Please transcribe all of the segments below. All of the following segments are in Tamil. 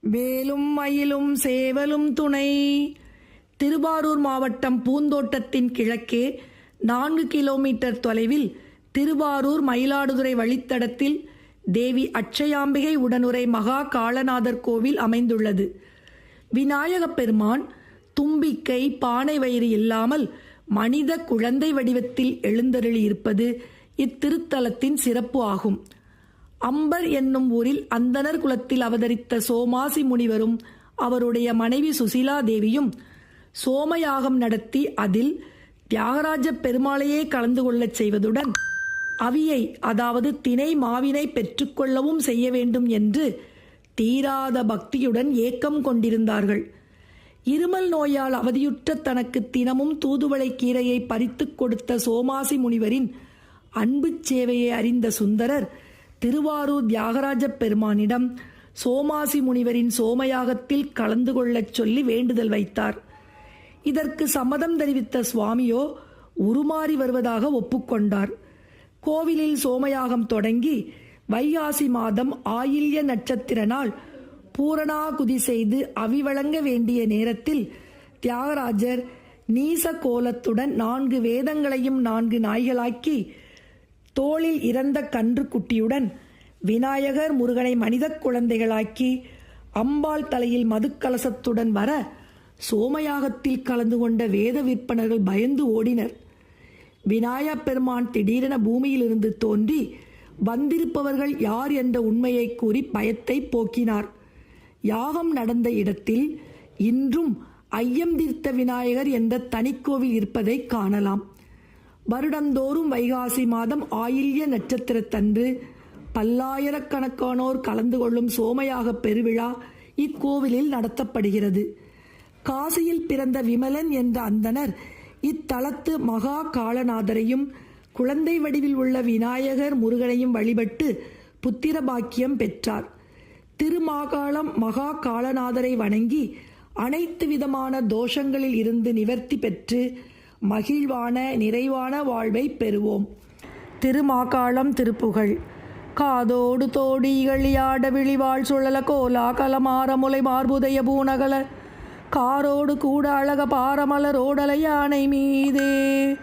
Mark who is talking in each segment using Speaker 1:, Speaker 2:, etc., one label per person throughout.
Speaker 1: வேலும் மயிலும் சேவலும் துணை. திருவாரூர் மாவட்டம் பூந்தோட்டத்தின் கிழக்கே நான்கு கிலோமீட்டர் தொலைவில் திருவாரூர் மயிலாடுதுறை வழித்தடத்தில் தேவி அட்சயாம்பிகை உடனுரை மகா காளநாதர் கோவில் அமைந்துள்ளது. விநாயகப் பெருமான் தும்பிக்கை பானை வயிறு இல்லாமல் மனித குழந்தை வடிவத்தில் எழுந்தருளி இருப்பது இத்திருத்தலத்தின் சிறப்பு ஆகும். அம்பர் என்னும் ஊரில் அந்தணர் குலத்தில் அவதரித்த சோமாசி முனிவரும் அவருடைய மனைவி சுசீலா தேவியும் சோமயாகம் நடத்தி அதில் தியாகராஜ பெருமாளையே கலந்து கொள்ளச் செய்வதுடன் அவியை அதாவது தினை மாவினை பெற்றுக்கொள்ளவும் செய்ய வேண்டும் என்று தீராத பக்தியுடன் ஏக்கம் கொண்டிருந்தார்கள். இருமல் நோயால் அவதியுற்ற தனக்கு தினமும் தூதுவளை கீரையை பறித்துக் கொடுத்த சோமாசி முனிவரின் அன்புச் சேவையை அறிந்த சுந்தரர் திருவாரூர் தியாகராஜ பெருமானிடம் சோமாசி முனிவரின் சோமயாகத்தில் கலந்து கொள்ளச் சொல்லி வேண்டுதல் வைத்தார். இதற்கு சம்மதம் தெரிவித்த சுவாமியோ உருமாறி வருவதாக ஒப்புக்கொண்டார். கோவிலில் சோமயாகம் தொடங்கி வைகாசி மாதம் ஆயில்ய நட்சத்திர நாள் பூரணாகுதி செய்து அவிவழங்க வேண்டிய நேரத்தில் தியாகராஜர் நீச கோலத்துடன் நான்கு வேதங்களையும் நான்கு நாய்களாக்கி தோளில் இறந்த கன்று குட்டியுடன் விநாயகர் முருகனை மனித குழந்தைகளாக்கி அம்பாள் தலையில் மதுக்கலசத்துடன் வர சோமயாகத்தில் கலந்து கொண்ட வேத விற்பனர்கள் பயந்து ஓடினர். விநாயக பெருமான் திடீரென பூமியிலிருந்து தோன்றி வந்திருப்பவர்கள் யார் என்ற உண்மையை கூறி பயத்தை போக்கினார். யாகம் நடந்த இடத்தில் இன்றும் ஐயம் தீர்த்த விநாயகர் என்ற தனிக்கோவில் இருப்பதை காணலாம். வருடந்தோறும் வைகாசி மாதம் ஆயில்ய நட்சத்திரத்தன்று பல்லாயிரக்கணக்கானோர் கலந்து கொள்ளும் சோமயாக பெருவிழா இக்கோவிலில் நடத்தப்படுகிறது. காசியில் பிறந்த விமலன் என்ற அந்தனர் இத்தலத்து மகா காளநாதரையும் குழந்தை வடிவில் உள்ள விநாயகர் முருகனையும் வழிபட்டு புத்திர பாக்கியம் பெற்றார். திருமாகாளம் மகா காளநாதரை வணங்கி அனைத்து விதமான தோஷங்களில் இருந்து நிவர்த்தி பெற்று மகிழ்வான நிறைவான வாழ்வை பெறுவோம். திருமாக்காளம் திருப்புகழ். காதோடு தோடி இகழியாட விழிவாள் சுழல கோலா கலமார முலை மார்புதய பூனகல. காரோடு கூட அழக பாரமலரோடல யானை மீதே.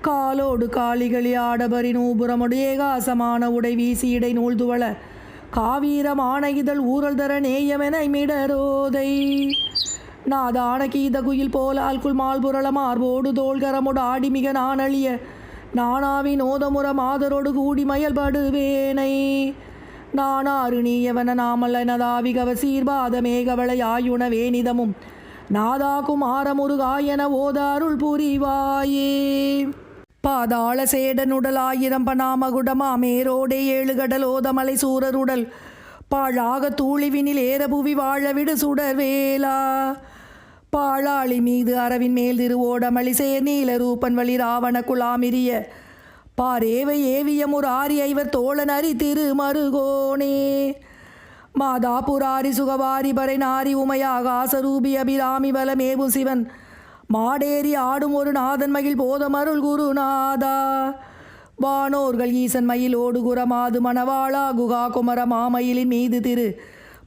Speaker 1: காலோடு காளிகளி ஆடபரி நூபுரமுடு ஏகாசமான உடை வீசி இடை நூல்துவள காவீரமான இதழ் ஊரல் தர நேயமென மிடரோதை. நாதான கீத குயில் போல அல்குல் மால்புரள மார்போடு தோள்கரமுடு ஆடி மிக நானழிய நானாவின் ஓதமுற மாதரோடு கூடி மயல்படுவேனை. நானாறு நீயவன நாமலனதாவி கவசீர்பாத மேகவள ஆயுண வேணிதமும் நாதா குமாரமுருகாயன ஓதாருள் புரிவாயே. பாதாள சேடனுடல் ஆயிரம் பனாமகுடமா மேரோடே ஏழுகடல் ஓதமலை சூரருடல் பாழாக தூளிவினில் ஏறபுவி வாழ வேலா சுடர் பாழாளி மீது அரவின் மேல் திருவோடமளி சேர் நீல ரூபன் வழி ராவண குலாமிரிய பாரேவை ஏவியமுர் ஆரி ஐவர் தோழன் அரி திருமருகோனே மாதா புராரி சுகவாரி பறை நாரி உமையாகாசரூபி அபிராமி வலமேபு சிவன். மாடேறி ஆடும் ஒரு நாதன் மகிழ் போதமருள் குருநாதா. வானோர்கள் ஈசன் மயில் ஓடுகுற மாது மணவாளா குகா குமர மாமயிலின் மீது திரு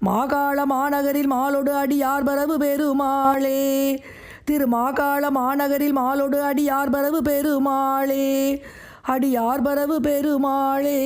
Speaker 1: மாகாள மாநகரில் மாலொடு அடியார் பரவு பெருமாளே. திரு மாகாள மாநகரில் மாலொடு அடியார் பரவு பெருமாளே. அடியார் பரவு பெருமாளே.